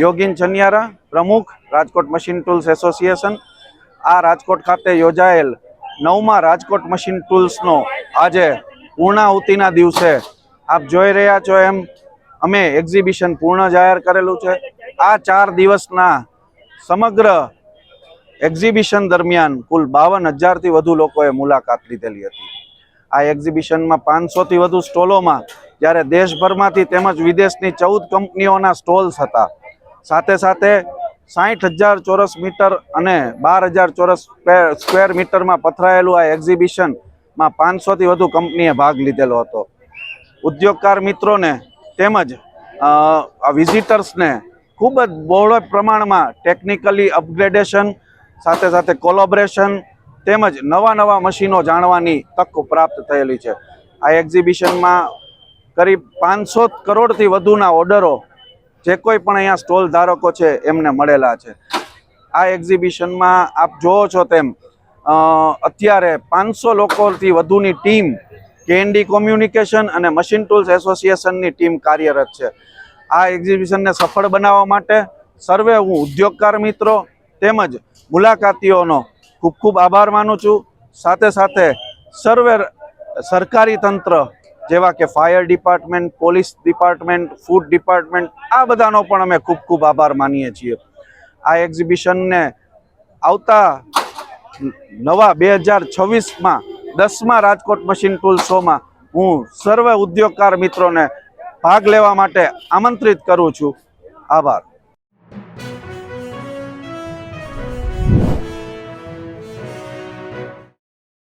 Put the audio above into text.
યોગીન ચનિયારા પ્રમુખ, Rajkot machine tools association. આ રાજકોટ ખાતે યોજાયેલ નવમા રાજકોટ મશીન ટૂલ્સનો આજે પૂર્ણાહુતિના દિવસે આપ જોઈ રહ્યા છો એમ અમે એક્ઝિબિશન પૂર્ણ જાહેર કરેલું છે. આ ચાર દિવસના સમગ્ર એક્ઝિબિશન દરમિયાન કુલ બાવન હજારથી વધુ લોકોએ મુલાકાત લીધેલી હતી. આ એક્ઝિબિશનમાં પાંચસોથી વધુ સ્ટોલોમાં જ્યારે દેશભરમાંથી તેમજ વિદેશની ચૌદ કંપનીઓના સ્ટોલ્સ હતા સાથે સાથે સાઠ હજાર ચોરસ મીટર અને બાર હજાર ચોરસ સ્ક્વેર- મીટરમાં પથરાયેલું આ એક્ઝિબિશનમાં પાંચસોથી વધુ કંપનીએ ભાગ લીધેલો હતો. ઉદ્યોગકાર મિત્રોને તેમજ વિઝિટર્સને ખૂબ જ બહોળા પ્રમાણમાં ટેકનિકલી અપગ્રેડેશન, સાથે સાથે કોલોબરેશન તેમજ નવા નવા મશીનો જાણવાની તક પ્રાપ્ત થયેલી છે. આ એક્ઝિબિશનમાં કરીબ પાંચસો કરોડથી વધુના ઓર્ડરો જે કોઈ પણ અહીંયા સ્ટોલ ધારકો છે, એમને મળેલા છે. આ એક્ઝિબિશનમાં આપ જોવો છો તેમ અત્યારે પાંચસો લોકોથી વધુની ટીમ કેએનડી કોમ્યુનિકેશન અને મશીન ટૂલ્સ એસોસિએશનની ટીમ કાર્યરત છે. આ એક્ઝિબિશનને સફળ બનાવવા માટે સર્વે હું ઉદ્યોગકાર મિત્રો તેમજ મુલાકાતીઓનો ખૂબ ખૂબ આભાર માનું છું. સાથે સાથે સર્વે સરકારી તંત્ર જેવા કે fire department, police department, food department, આ બધાનો પણ અમે ખૂબ ખૂબ આભાર માનીએ છીએ. આ એક્ઝિબિશનને આવતા નવા બે હજાર છવ્વીસમાં દસમા રાજકોટ મશીન ટૂલ શોમાં હું સર્વે ઉદ્યોગકાર મિત્રોને ભાગ લેવા માટે આમંત્રિત કરું છું. આભાર.